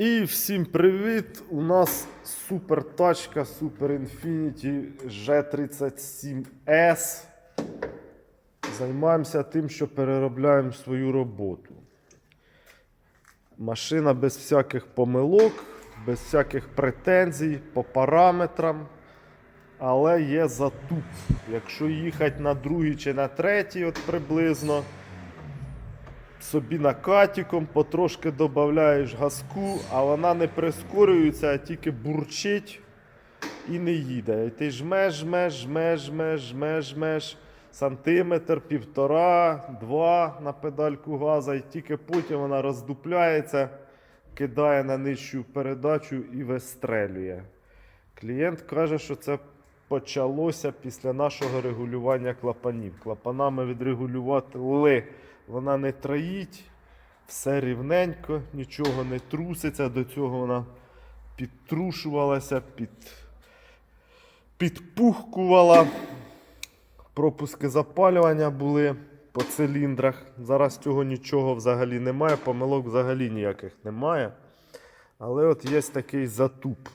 І всім привіт! У нас супер тачка Super Infiniti G37S. Займаємося тим, що переробляємо свою роботу. Машина без всяких помилок, без всяких претензій по параметрам. Але є затуп. Якщо їхати на другий чи на третій, от приблизно, собі накатіком, потрошки додаєш газку, а вона не прискорюється, а тільки бурчить і не їде. І ти жмеш, жмеш, жмеш, жмеш, жмеш, жмеш, сантиметр, півтора, два на педальку газа, і тільки потім вона роздупляється, кидає на нижчу передачу і вистрелює. Клієнт каже, що це почалося після нашого регулювання клапанів. Клапанами відрегулювали, вона не троїть, все рівненько, нічого не труситься. До цього вона підтрушувалася, під, підпухкувала. Пропуски запалювання були по циліндрах. Зараз цього нічого взагалі немає, помилок взагалі ніяких немає. Але от є такий затуп.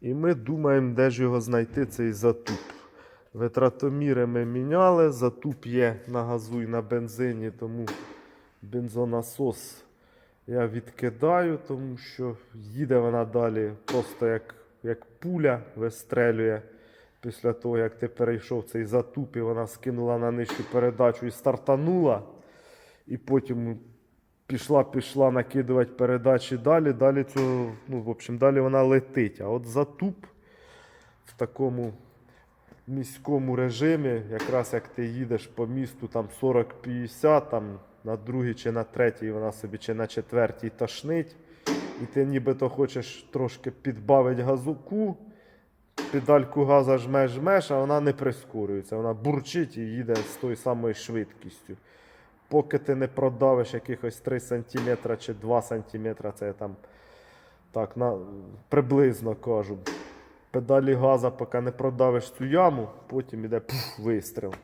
І ми думаємо, де ж його знайти, цей затуп. Витратоміри ми міняли, затуп є на газу і на бензині, тому бензонасос я відкидаю, тому що їде вона далі просто як, як пуля вистрелює. Після того, як ти перейшов цей затуп, і вона скинула на нижчу передачу і стартанула. І потім пішла, пішла накидувати передачі далі. Далі цього, ну, в общем, далі вона летить. А от затуп в такому міському режимі, якраз як ти їдеш по місту там 40-50, там на другій чи на третій, вона собі чи на четвертій тошнить. І ти нібито хочеш трошки підбавити газуку, педальку газа жмеш, жмеш, а вона не прискорюється. Вона бурчить і їде з тою самою швидкістю. Поки ти не продавиш якихось 3 см чи 2 см, це я там так на, приблизно кажу. Педалі газа, поки не продавиш цю яму, потім іде пуф, вистріл.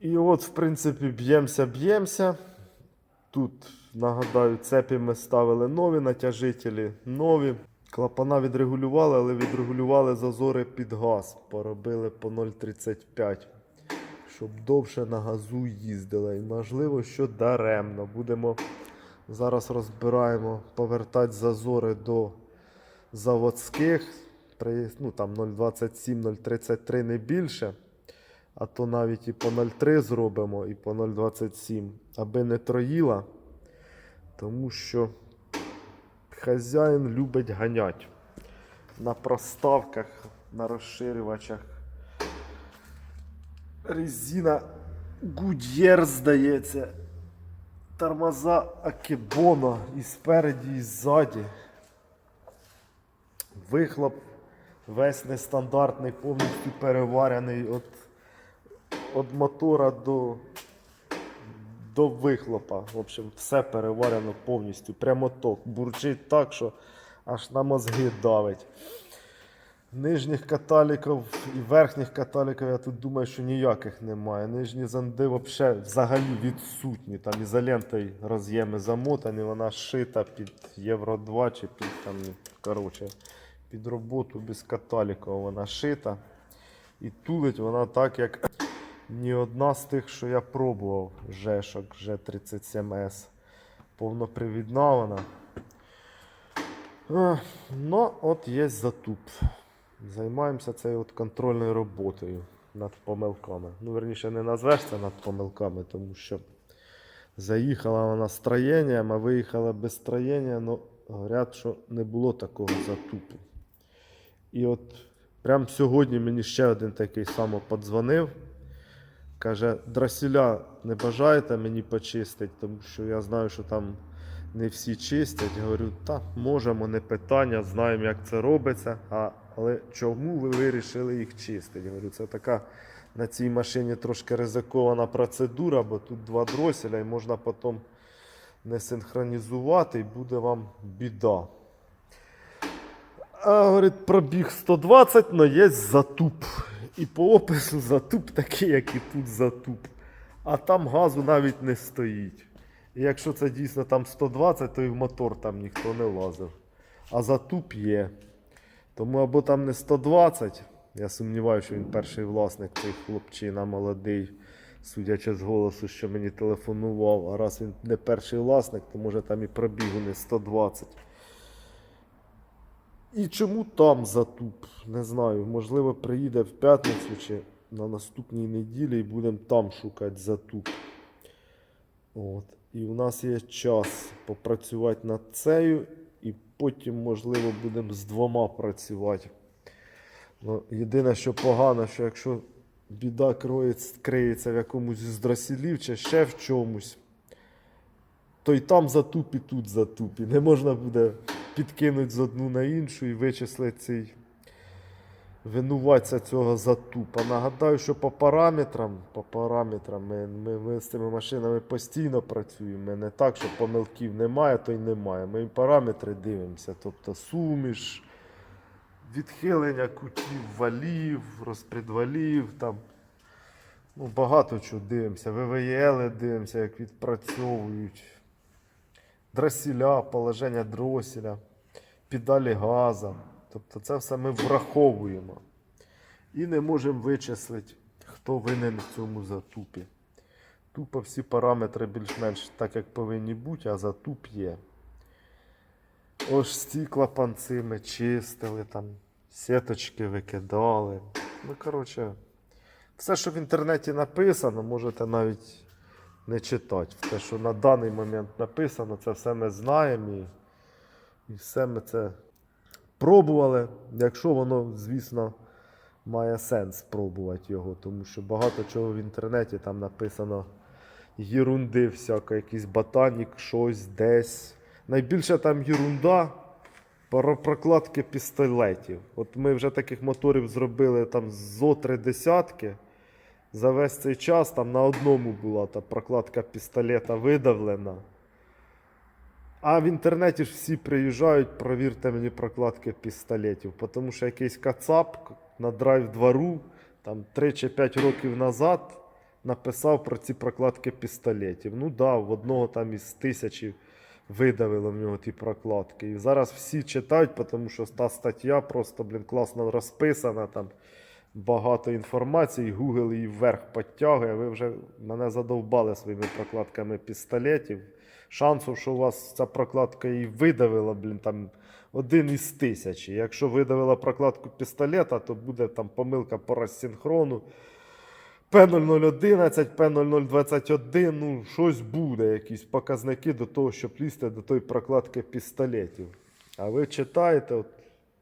І от, в принципі, б'ємося, б'ємося. Тут, нагадаю, цепі ми ставили нові натяжителі, нові. Клапана відрегулювали, але відрегулювали зазори під газ. Поробили по 0,35 щоб довше на газу їздила. І можливо, що даремно. Будемо зараз розбираємо, повертати зазори до заводських. Ну, там 0,27, 0,33 не більше. А то навіть і по 0,3 зробимо, і по 0,27, аби не троїла. Тому що хазяїн любить ганять на проставках, на розширювачах. Резина Goodyear, здається. Тормоза Акебона і спереді, і ззаді. Вихлоп весь нестандартний, повністю переварений від, від мотора до, до вихлопа. В общем, все переварено повністю. Прямоток. Бурчить так, що аж на мозги давить. Нижніх каталіків і верхніх каталіків, я тут думаю, що ніяких немає. Нижні вообще взагалі відсутні. Там ізолентою роз'єми замотані, вона шита під Євро 2 чи під там, коротше, під роботу без каталіків вона шита. І тулить вона так, як ні одна з тих, що я пробував, Жешок, G37S. Повнопривідна вона. Ну, от є затуп. Займаємося цією от контрольною роботою над помилками. Ну, верніше, не назвеш це над помилками, тому що заїхала вона з троєнням, а виїхала без троєння, ну, говорять, що не було такого затупу. І от прямо сьогодні мені ще один такий само подзвонив. Каже, дросіля не бажаєте мені почистити, тому що я знаю, що там не всі чистять. Говорю, так, можемо, не питання, знаємо, як це робиться. А, але чому ви вирішили їх чистити? Говорю, це така на цій машині трошки ризикована процедура, бо тут два дроселя і можна потім не синхронізувати, і буде вам біда. А, говорить, пробіг 120, але є затуп. І по опису затуп такий, як і тут затуп. А там газу навіть не стоїть. І якщо це дійсно там 120, то і в мотор там ніхто не лазив. А затуп є. Тому або там не 120. Я сумніваюся, що він перший власник, цей хлопчина молодий, судячи з голосу, що мені телефонував. А раз він не перший власник, то може там і пробігу не 120. І чому там затуп? Не знаю. Можливо, приїде в п'ятницю чи на наступній неділі і будемо там шукати затуп. От. І у нас є час попрацювати над цею, і потім, можливо, будемо з двома працювати. Ну, єдине, що погано, що якщо біда криється в якомусь з дросілів чи ще в чомусь, то й там затуп, і тут затуп. І не можна буде підкинути з одну на іншу і вичислити цей винуватця цього затупа. Нагадаю, що по параметрам, по параметрам ми, ми, ми з цими машинами постійно працюємо. Не так, що помилків немає, то й немає. Ми параметри дивимося. Тобто суміш, відхилення кутів валів, розпредвалів, там. Ну, багато чого дивимося. ВВЄЛ дивимося, як відпрацьовують. Дросіля, положення дроселя, педалі газа. Тобто це все ми враховуємо. І не можемо вичислити, хто винен в цьому затупі. Тупо всі параметри більш-менш так, як повинні бути, а затуп є. Ось ці клапанці ми чистили, там, сіточки викидали. Ну, коротше, все, що в інтернеті написано, можете навіть не читати. Те, що на даний момент написано, це все ми знаємо і, і все ми це пробували. Якщо воно, звісно, має сенс пробувати його, тому що багато чого в інтернеті там написано єрунди, всяка, якийсь ботанік, щось десь. Найбільше там єрунда про прокладки пістолетів. От ми вже таких моторів зробили там зо три десятки. За весь цей час там на одному була та прокладка пістолета видавлена. А в інтернеті ж всі приїжджають, провірте мені прокладки пістолетів. Тому що якийсь кацап на драйв двору там 3 чи 5 років назад написав про ці прокладки пістолетів. Ну да, в одного там із тисячі видавило в нього ті прокладки. І зараз всі читають, тому що та стаття просто, блін, класно розписана. Там багато інформації, Google її вверх підтягує. Ви вже мене задовбали своїми прокладками пістолетів. Шансу, що у вас ця прокладка її видавила, блін, там один із тисячі. Якщо видавила прокладку пістолета, то буде там помилка по розсинхрону. P0011, P0021, ну, щось буде, якісь показники до того, щоб лізти до тої прокладки пістолетів. А ви читаєте, от,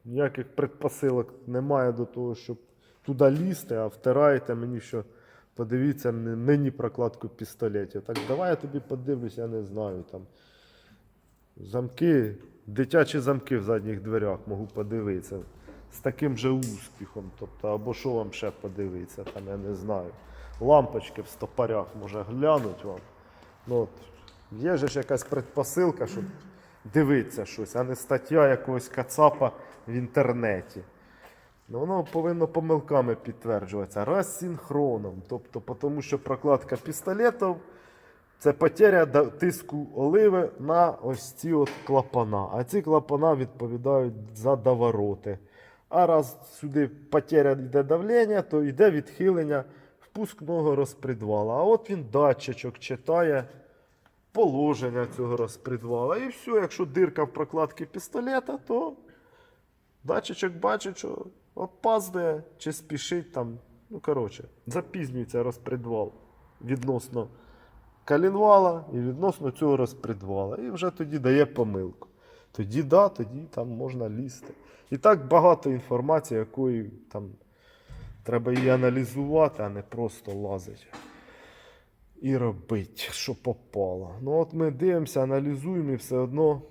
ніяких предпосилок немає до того, щоб туди лізти, а втираєте мені, що подивіться мені прокладку пістолетів. Так давай я тобі подивлюсь, я не знаю. Там. Замки, дитячі замки в задніх дверях можу подивитися. З таким же успіхом. Тобто, або що вам ще подивитися, там я не знаю. Лампочки в стопорях може глянуть вам. Ну, от, є ж якась предпосилка, щоб дивитися щось, а не стаття якогось кацапа в інтернеті. Ну, воно повинно помилками підтверджуватися. Розсинхроном. Тобто, тому що прокладка пістолетів це потеря тиску оливи на ось ці от клапана. А ці клапана відповідають за довороти. А раз сюди потеря йде давлення, то йде відхилення впускного розпредвала. А от він датчичок читає положення цього розпредвала. І все, якщо дирка в прокладці пістолета, то датчичок бачить, що опаздує чи спішить там. Ну, коротше, запізнюється розпредвал відносно калінвала і відносно цього розпредвала. І вже тоді дає помилку. Тоді да, тоді там можна лізти. І так багато інформації, якої там треба її аналізувати, а не просто лазити. І робити, що попало. Ну от ми дивимося, аналізуємо і все одно,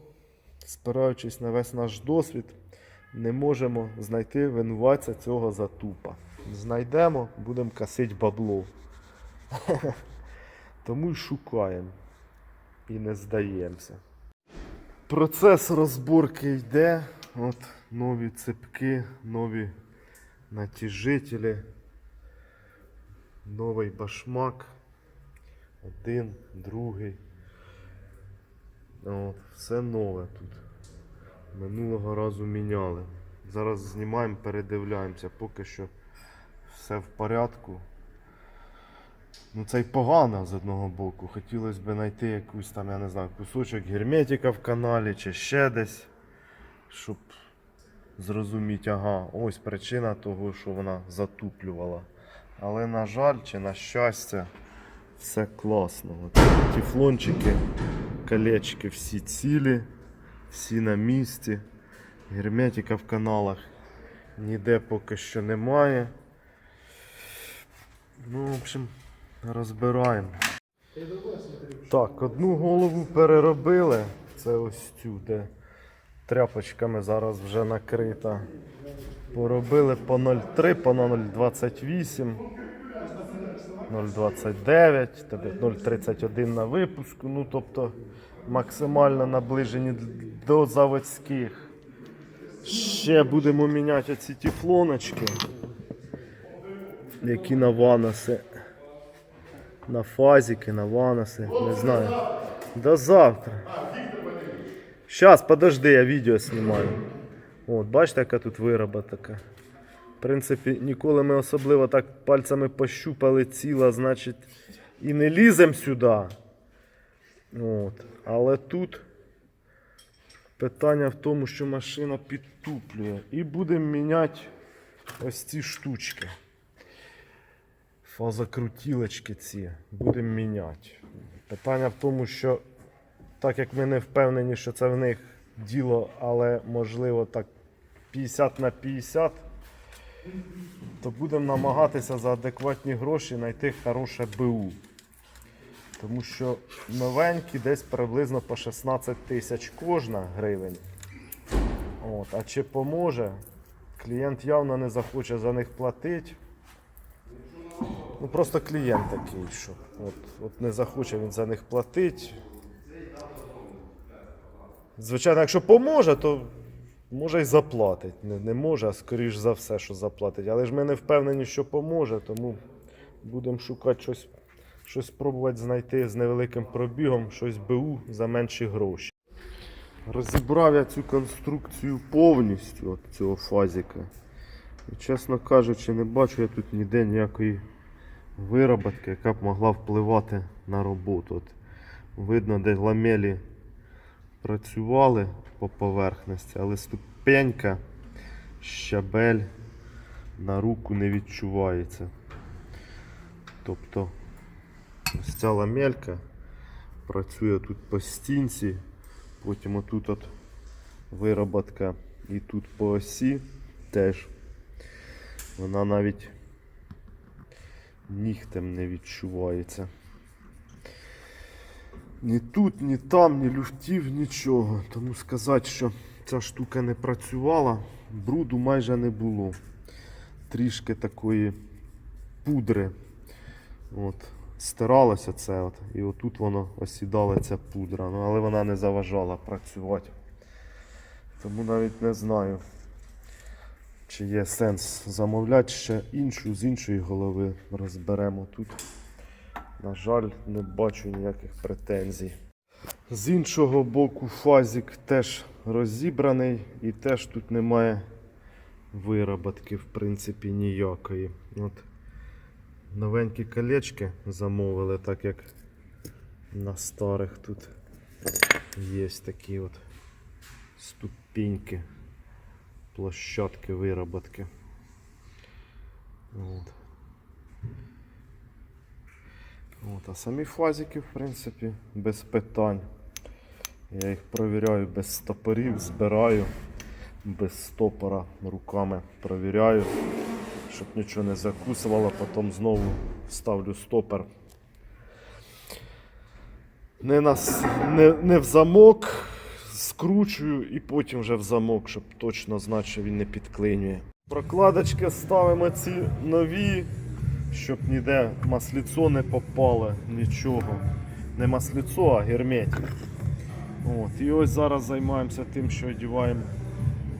спираючись на весь наш досвід, не можемо знайти винуватця цього затупа. Знайдемо, будемо касити бабло. Тому й шукаємо і не здаємося. Процес розборки йде. От нові цепки, нові натяжителі, новий башмак. Один, другий. От, все нове тут. Минулого разу міняли. Зараз знімаємо, передивляємося, поки що все в порядку. Ну це й погано з одного боку. Хотілося б знайти якусь там, я не знаю, кусочок герметика в каналі чи ще десь, щоб зрозуміти, ага, ось причина того, що вона затуплювала. Але на жаль, чи на щастя, все класно. От, тефлончики, колечки всі цілі, всі на місці. Герметика в каналах ніде поки що немає. Ну, в общем, розбираємо. Так, одну голову переробили. Це ось цю, де тряпочками зараз вже накрита. Поробили по 0,3, по 0,28, 0,29, 0,31 на випуску. Ну, тобто максимально наближені до заводських. Ще будемо міняти ці тефлоночки, які на ваноси. На фазики, на ваноси, не знаю. До завтра. Щас, подожди, я відео знімаю. От, бачите, яка тут вироботка. В принципі, ніколи ми особливо так пальцями пощупали ціла, значить, і не лізем сюди. От. Але тут питання в тому, що машина підтуплює. І будемо міняти ось ці штучки. Фазокрутілочки ці будемо міняти. Питання в тому, що так як ми не впевнені, що це в них діло, але можливо так 50 на 50, то будемо намагатися за адекватні гроші знайти хороше БУ. Тому що новенькі десь приблизно по 16 тисяч кожна гривень. От, а чи поможе? Клієнт явно не захоче за них платити. Ну просто клієнт такий, що от, от не захоче він за них платити. Звичайно, якщо поможе, то може й заплатить. Не, не може, а скоріш за все, що заплатить. Але ж ми не впевнені, що поможе, тому будемо шукати щось, щось пробувати знайти з невеликим пробігом, щось БУ за менші гроші. Розібрав я цю конструкцію повністю от цього фазіка. І, чесно кажучи, не бачу я тут ніде ніякої вироботки, яка б могла впливати на роботу. От видно, де ламелі працювали по поверхності, але ступенька, щабель на руку не відчувається. Тобто ось ця ламелька працює тут по стінці, потім отут от вироботка і тут по осі теж. Вона навіть нігтем не відчувається. Ні тут, ні там, ні люфтів, нічого. Тому сказати, що ця штука не працювала, бруду майже не було. Трішки такої пудри. От, стиралося це, от, і отут воно осідала ця пудра. Ну, але вона не заважала працювати. Тому навіть не знаю, чи є сенс замовляти ще іншу з іншої голови. Розберемо тут. На жаль, не бачу ніяких претензій. З іншого боку, фазик теж розібраний і теж тут немає вироботки, в принципі, ніякої. От новенькі колечки замовили, так як на старих тут є такі от ступеньки, площадки вироботки. От. От, а самі фазики, в принципі, без питань. Я їх провіряю без стопорів, збираю, без стопора руками провіряю, щоб нічого не закусувало, потім знову ставлю стопор. Не, на, не, не в замок, скручую і потім вже в замок, щоб точно знати, що він не підклинює. Прокладочки ставимо ці нові, щоб ніде масліцо не попало, нічого. Не масліцо, а герметик. От, і ось зараз займаємося тим, що одягаємо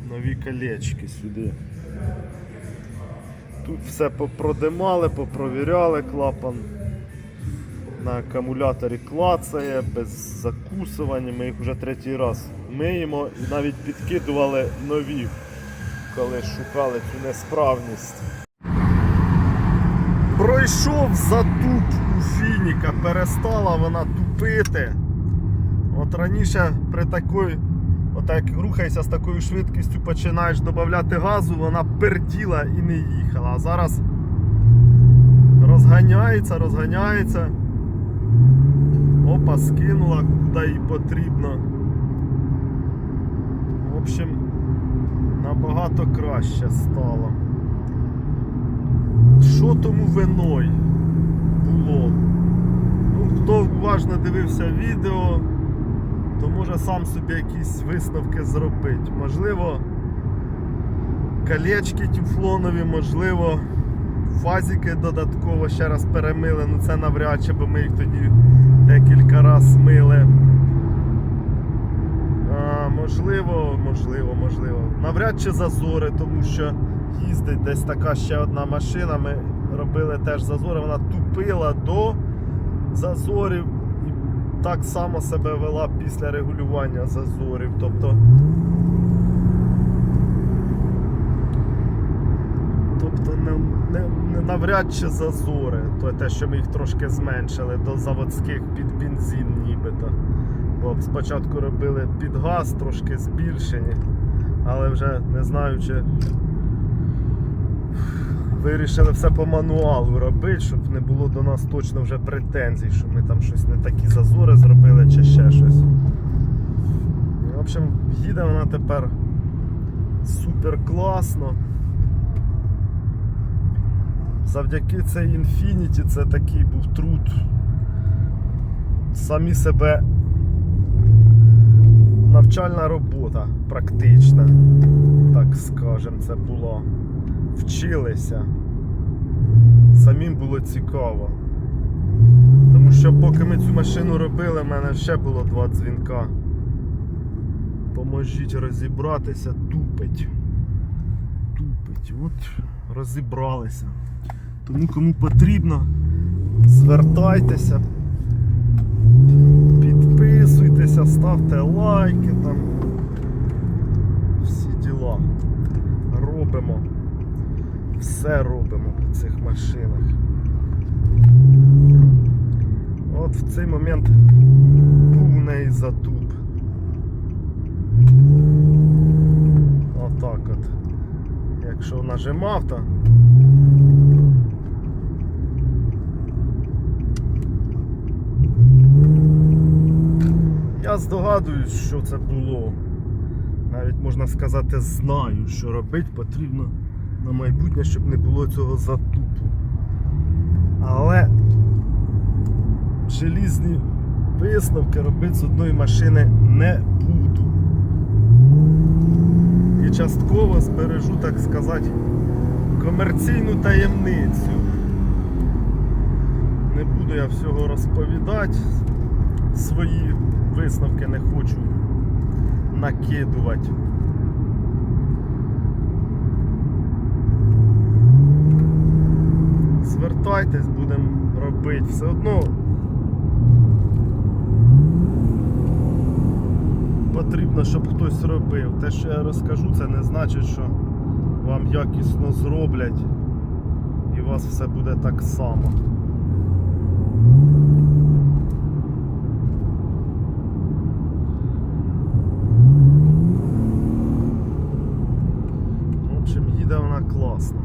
нові колечки сюди. Тут все попродимали, попровіряли клапан. на акумуляторі клацає, без закусування. Ми їх вже третій раз миємо і навіть підкидували нові, коли шукали цю несправність. Пройшов затуп у фініка, перестала вона тупити. От раніше при такій, отак рухайся з такою швидкістю, починаєш додати газу, вона перділа і не їхала. А зараз розганяється, розганяється. Опа, скинула, куди їй потрібно. В общем, набагато краще стало. Що тому виною було? Ну, хто уважно дивився відео, то може сам собі якісь висновки зробити. Можливо, колечки тефлонові, можливо, фазики додатково ще раз перемили, ну це навряд чи, бо ми їх тоді декілька разів мили. А, можливо, можливо, можливо. Навряд чи зазори, тому що їздить десь така ще одна машина. Ми робили теж зазори, вона тупила до зазорів так само себе вела після регулювання зазорів. Тобто. Тобто не, не, не навряд чи зазори, то те, що ми їх трошки зменшили до заводських під бензин нібито. Бо спочатку робили під газ, трошки збільшені, але вже не знаю, чи вирішили все по мануалу робити, щоб не було до нас точно вже претензій, що ми там щось не такі зазори зробили чи ще щось. В общем, їде вона тепер супер класно. Завдяки цей Infinity це такий був труд. Самі себе навчальна робота практична, так скажем, це було. Вчилися. Самим було цікаво. Тому що поки ми цю машину робили, в мене ще було два дзвінка. Поможіть розібратися, тупить. Тупить. От розібралися. Тому кому потрібно, звертайтеся, підписуйтеся, ставте лайки там. Всі діла. Робимо. Все робимо по цих машинах. От в цей момент був у неї затуп. Отак от. Якщо нажимав, то Я здогадуюсь, що це було. Навіть можна сказати, знаю, що робити потрібно на майбутнє, щоб не було цього затупу. Але желізні висновки робити з одної машини не буду. І частково збережу, так сказати, комерційну таємницю. Не буду я всього розповідати. Свої висновки не хочу накидувати. Звертайтесь, будемо робити. Все одно потрібно, щоб хтось робив. Те, що я розкажу, це не значить, що вам якісно зроблять і у вас все буде так само. В общем, їде вона класно.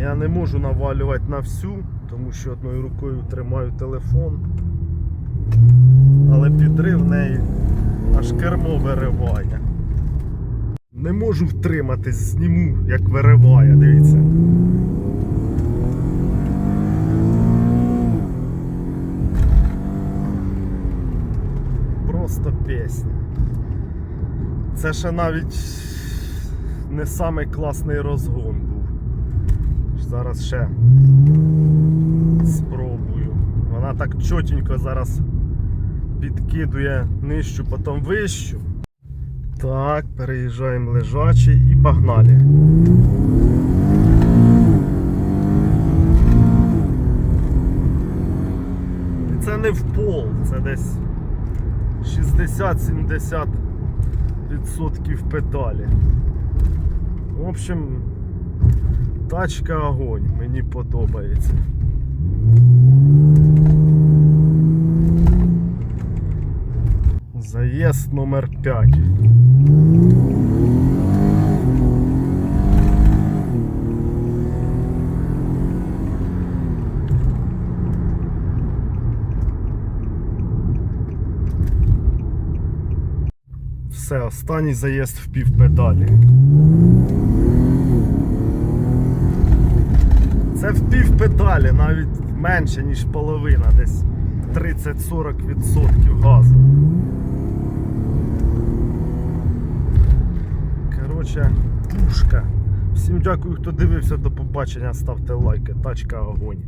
Я не можу навалювати на всю, тому що одною рукою тримаю телефон. Але підрив неї аж кермо вириває. Не можу втриматись, зніму, як вириває, дивіться. Просто пісня. Це ще навіть не самий класний розгон. Зараз ще спробую. Вона так чотенько зараз підкидує нижчу, потім вищу. Так, переїжджаємо лежачий і погнали. І це не в пол, це десь 60-70% відсотків педалі. В общем, тачка огонь, мені подобається. Заїзд номер 5. Все, останній заїзд в півпедалі. Це в пів педалі, навіть менше, ніж половина, десь 30-40% газу. Коротше, пушка. Всім дякую, хто дивився. До побачення. Ставте лайки. Тачка огонь.